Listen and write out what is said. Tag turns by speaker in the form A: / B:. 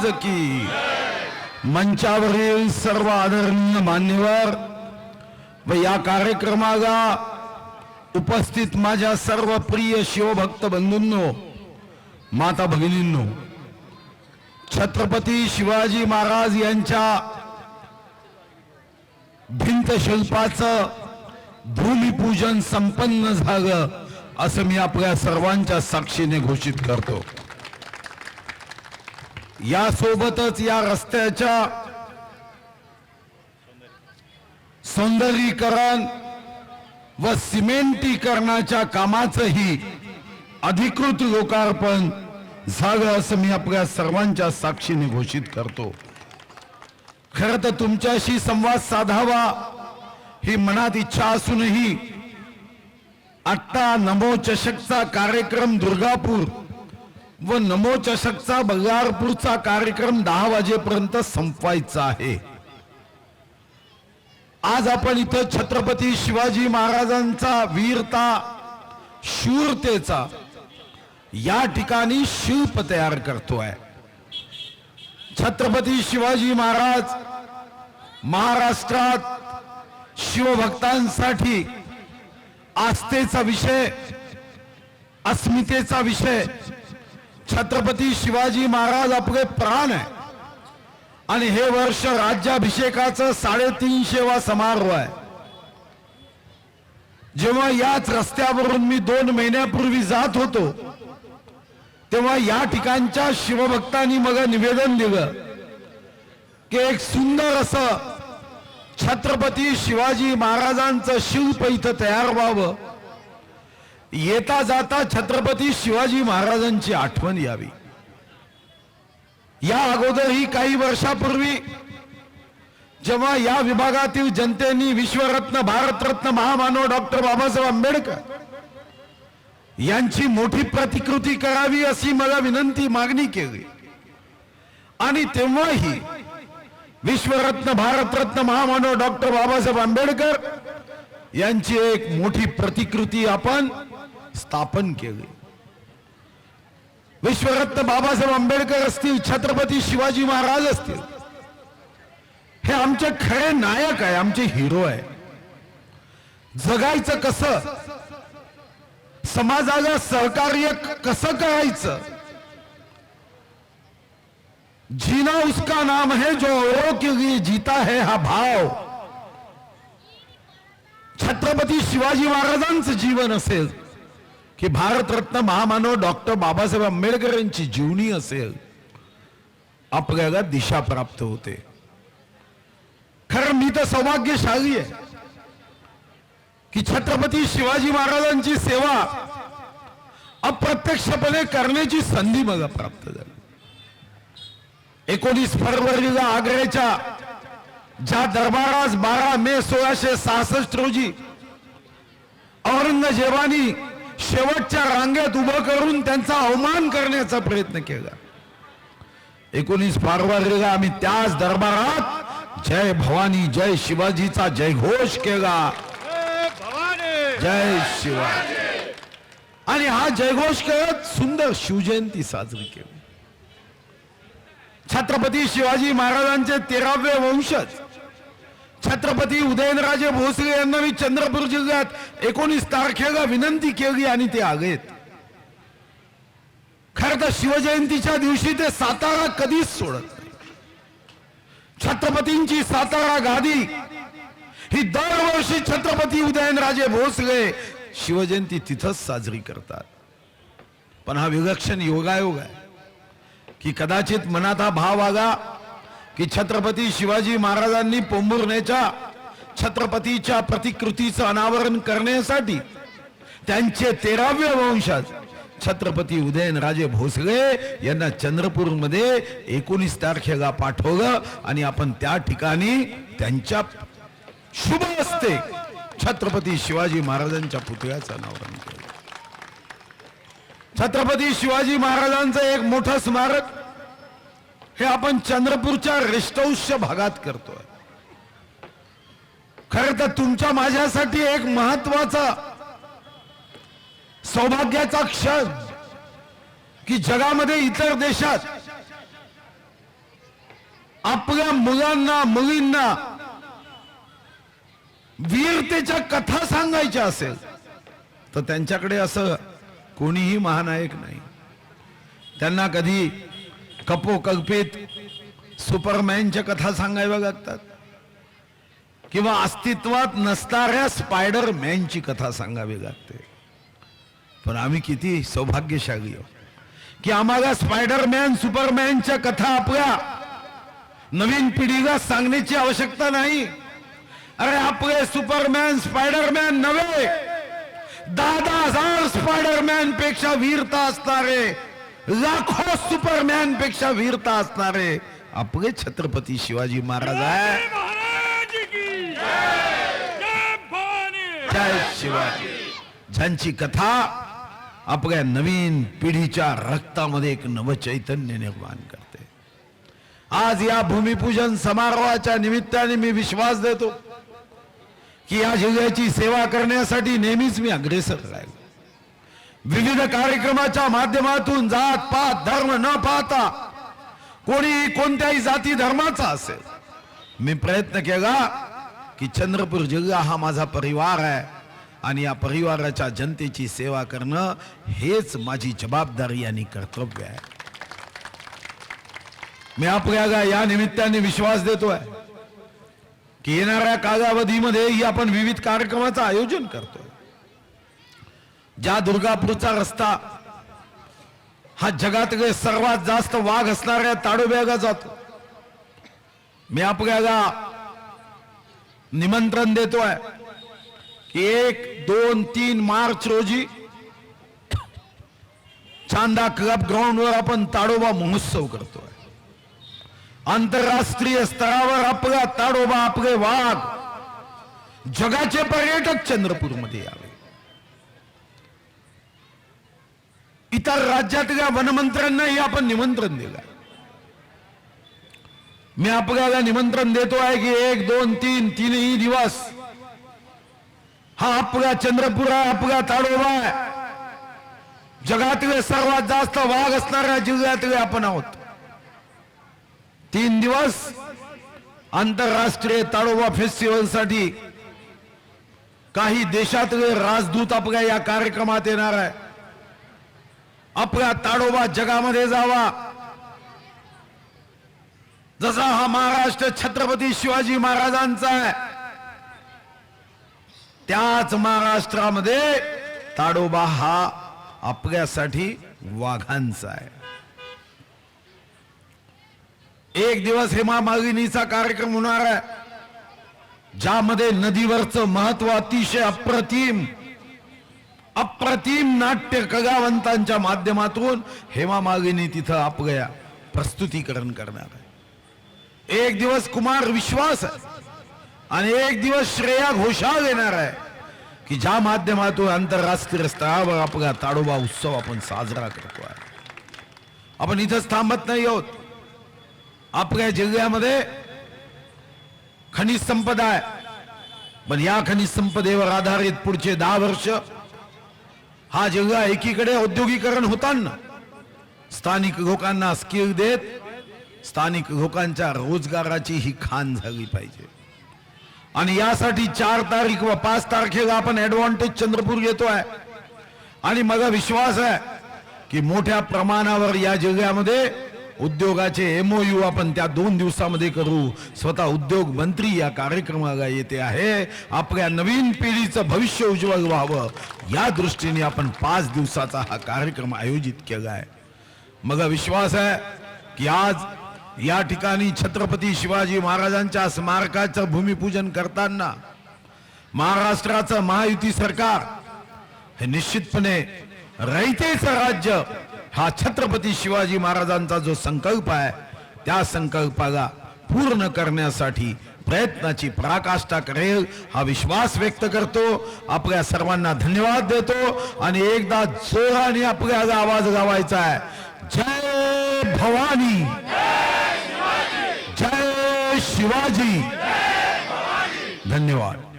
A: महाराज की मंचावरील सर्व आदरणीय मान्यवर व या कार्यक्रमाला उपस्थित माझ्या सर्व प्रिय शिवभक्त बंधूंनो माता भगिनींनो छत्रपती शिवाजी महाराज यांच्या भिंत शिल्पाचं भूमिपूजन संपन्न झालं असं मी आपल्या सर्वांच्या साक्षीने घोषित करतो. यासोबतच या रस्त्याच्या सौंदर्यीकरण व सिमेंटीकरणाच्या कामाचंही अधिकृत लोकार्पण झालं असं मी आपल्या सर्वांच्या साक्षीने घोषित करतो. खर तर तुमच्याशी संवाद साधावा ही मनात इच्छा असूनही आत्ता नमो चषकचा कार्यक्रम दुर्गापूर व नमो चषकचा बल्लारपूरचा कार्यक्रम दहा वाजेपर्यंत संपवायचा आहे. आज आपण इथं छत्रपती शिवाजी महाराजांचा वीरता शूरतेचा या ठिकाणी शिल्प तयार करतोय. छत्रपती शिवाजी महाराज महाराष्ट्रात शिवभक्तांसाठी आस्थेचा विषय अस्मितेचा विषय छत्रपती शिवाजी महाराज आपले प्राण आहे. आणि हे वर्ष राज्याभिषेकाचं साडेतीनशेवा समारोह आहे. जेव्हा याच रस्त्यावरून मी दोन महिन्यापूर्वी जात होतो तेव्हा या ठिकाणच्या शिवभक्तांनी मला निवेदन दिलं की एक सुंदर असं छत्रपती शिवाजी महाराजांचं शिल्प इथं तयार व्हावं. येता जाता छत्रपती शिवाजी महाराजांची आठवण यावी. या अगोदरही काही वर्षापूर्वी जेव्हा या विभागातील जनतेने विश्वरत्न भारतरत्न महामानव डॉक्टर बाबासाहेब आंबेडकर यांची मोठी प्रतिकृती करावी अशी मला विनंती मागणी केली. आणि तेव्हाही विश्वरत्न भारतरत्न महामानव डॉक्टर बाबासाहेब आंबेडकर यांची एक मोठी प्रतिकृती आपण स्थापन केली. विश्वरत्न बाबासाहेब आंबेडकर असतील छत्रपती शिवाजी महाराज असतील हे आमचे खरे नायक आहे आमचे हिरो आहे. जगायचं कसं? समाजाला सहकार्य कसं करायचं? जीना उसका नाम है जो औरों के लिए जीता है हा भाव. छत्रपती शिवाजी महाराजांचं जीवन असेल. की भारतरत्न महामानव डॉक्टर बाबासाहेब आंबेडकर यांची जीवनी असेल आपल्याला दिशा प्राप्त होते. खरं मी तर सौभाग्यशाली आहे की छत्रपती शिवाजी महाराजांची सेवा अप्रत्यक्षपणे करण्याची संधी मला प्राप्त झाली. एकोणीस फरवरीला आग्र्याच्या ज्या दरबारास बारा मे सोळाशे सहासष्ट रोजी औरंगजेबानी शेवटच्या रांगेत उभं करून त्यांचा अवमान करण्याचा प्रयत्न केला. एकोणीस फरवरीला आम्ही त्याच दरबारात जय भवानी जय शिवाजीचा जयघोष केला. जय शिवाजी. आणि हा जयघोष करत सुंदर शिवजयंती साजरी केली. छत्रपती शिवाजी महाराजांचे तेरावे वंशज छत्रपती उदयनराजे भोसले यांना मी चंद्रपूर जिल्ह्यात एकोणीस तारखेला विनंती केली आणि ते आलेत खर तर शिवजयंतीच्या दिवशी ते सातारा कधीच सोडत छत्रपतींची सातारा गादी ही दरवर्षी छत्रपती उदयनराजे भोसले शिवजयंती तिथंच साजरी करतात. पण हा विलक्षण योगायोग आहे की कदाचित मनात हा भाव आला की छत्रपती शिवाजी महाराजांनी पोंभुर्णेच्या छत्रपतीच्या प्रतिकृतीचं अनावरण करण्यासाठी त्यांचे तेराव्या वंशात छत्रपती उदयनराजे भोसले यांना चंद्रपूरमध्ये एकोणीस तारखेला पाठवलं आणि आपण त्या ठिकाणी त्यांच्या शुभ असते छत्रपती शिवाजी महाराजांच्या पुतळ्याचं अनावरण केलं. छत्रपती शिवाजी महाराजांचं एक मोठं स्मारक हे आपण चंद्रपूरच्या रेस्टौष्य भागात करतोय. खर तर तुमच्या माझ्यासाठी एक महत्त्वाचा सौभाग्याचा क्षण की जगामध्ये इतर देशात आपल्या मुलांना मुलींना वीरतेच्या कथा सांगायच्या असेल तर त्यांच्याकडे असं कोणीही महानायक नाही. त्यांना कधी कपोकल्पित सुपरमॅनच्या कथा सांगाव्या लागतात. किंवा अस्तित्वात नसणाऱ्या स्पायडर मॅनची कथा सांगावी लागते. पण आम्ही किती सौभाग्यशाली आहोत. की आम्हाला स्पायडरमॅन सुपरमॅनच्या कथा आपल्या नवीन पिढीला सांगण्याची आवश्यकता नाही. अरे आपले सुपरमॅन स्पायडरमॅन नव्हे. दहा दहा हजार स्पायडरमॅनपेक्षा वीरता असणारे लाखो सुपरमॅनपेक्षा वीरता असणारे आपले छत्रपती शिवाजी महाराज आहे.
B: जय महाराज की जय. भवानी.
A: जय शिवाजी. ज्यांची कथा आपल्या नवीन पिढीच्या रक्तामध्ये एक नवचैतन्य निर्माण करते. आज या भूमिपूजन समारोहाच्या निमित्ताने मी विश्वास देतो की या जिल्ह्याची सेवा करण्यासाठी नेहमीच मी अग्रेसर राहील. विविध कार्यक्रमाच्या माध्यमातून जात पात धर्म न पाहता कोणी कोणत्याही जाती धर्माचा असेल मी प्रयत्न केला की चंद्रपूर जिल्हा हा माझा परिवार आहे आणि या परिवाराच्या जनतेची सेवा करणं हेच माझी जबाबदारी आणि कर्तव्य आहे. मी आपल्याला या निमित्ताने विश्वास देतोय की येणाऱ्या कालावधीमध्ये आपण विविध कार्यक्रमाचं आयोजन करतोय. ज्या दुर्गापूरचा रस्ता हा जगातले सर्वात जास्त वाघ असणाऱ्या ताडोब्याला जातो. मी आपल्याला निमंत्रण देतोय की एक दोन तीन मार्च रोजी चांदा क्लब ग्राउंडवर आपण ताडोबा महोत्सव करतोय. आंतरराष्ट्रीय स्तरावर आपला ताडोबा आपले वाघ जगाचे पर्यटक चंद्रपूरमध्ये यावे. इतर राज्यातल्या वनमंत्र्यांनाही आपण निमंत्रण दिलं. मी आपल्याला निमंत्रण देतो आहे की एक दोन तीन तीनही दिवस हा आपला चंद्रपूर आहे आपला ताडोबा आहे. जगातले सर्वात जास्त वाघ असणाऱ्या जिल्ह्यातले आपण आहोत. तीन दिवस आंतरराष्ट्रीय ताडोबा फेस्टिवलसाठी काही देशातले राजदूत आपल्या या कार्यक्रमात येणार आहे. आपला ताडोबा जगामध्ये जावा. जसा हा महाराष्ट्र छत्रपती शिवाजी महाराजांचा आहे त्याच महाराष्ट्रामध्ये ताडोबा हा आपल्यासाठी वाघांचा आहे. एक दिवस हेमा मालिनीचा कार्यक्रम होणार आहे ज्यामध्ये नदीवरचं महत्त्व अतिशय अप्रतिम अप्रतिम नाट्य कगावंतांच्या माध्यमातून हेमा मालिनी तिथं आपल्या प्रस्तुतीकरण करणार आहे. एक दिवस कुमार विश्वास आणि एक दिवस श्रेया घोषाल येणार आहे की ज्या माध्यमातून आंतरराष्ट्रीय स्तरावर आपला ताडोबा उत्सव आपण साजरा करतो आहे. आपण इथंच थांबत नाही आहोत. आपल्या जिल्ह्यामध्ये खनिज संपदा आहे. पण या खनिज संपदेवर आधारित पुढचे दहा वर्ष हा जेव्हा एकीकडे औद्योगिकरण होताना. स्थानिक लोकांना स्किल देत स्थानिक लोकांच्या रोजगाराची ही खान झाली पाहिजे. आणि यासाठी चार तारीख व पाच तारखेला आपण ऍडव्हान्टेज चंद्रपूर घेतोय. आणि मला विश्वास आहे की मोठ्या प्रमाणावर या जिल्ह्यामध्ये उद्योगाचे एमओयू आपण त्या दोन दिवसामध्ये करू. स्वतः उद्योग मंत्री या कार्यक्रमाला येते आहे. आपल्या नवीन पिढीचं भविष्य उज्ज्वल व्हावं. या दृष्टीने आपण पाच दिवसाचा हा कार्यक्रम आयोजित केला आहे. मग विश्वास आहे की आज या ठिकाणी छत्रपती शिवाजी महाराजांच्या स्मारकाचं भूमिपूजन करताना महाराष्ट्राचं महायुती सरकार हे निश्चितपणे रयतेचं राज्य हा छत्रपती शिवाजी महाराजांचा जो संकल्प आहे त्या संकल्पाला पूर्ण करण्यासाठी प्रयत्नाची पराकाष्ठा करेल हा विश्वास व्यक्त करतो. आपल्या सर्वांना धन्यवाद देतो आणि एकदा जोराने आपल्याला आवाज गावायचा आहे. जय भवानी. जय शिवाजी. धन्यवाद.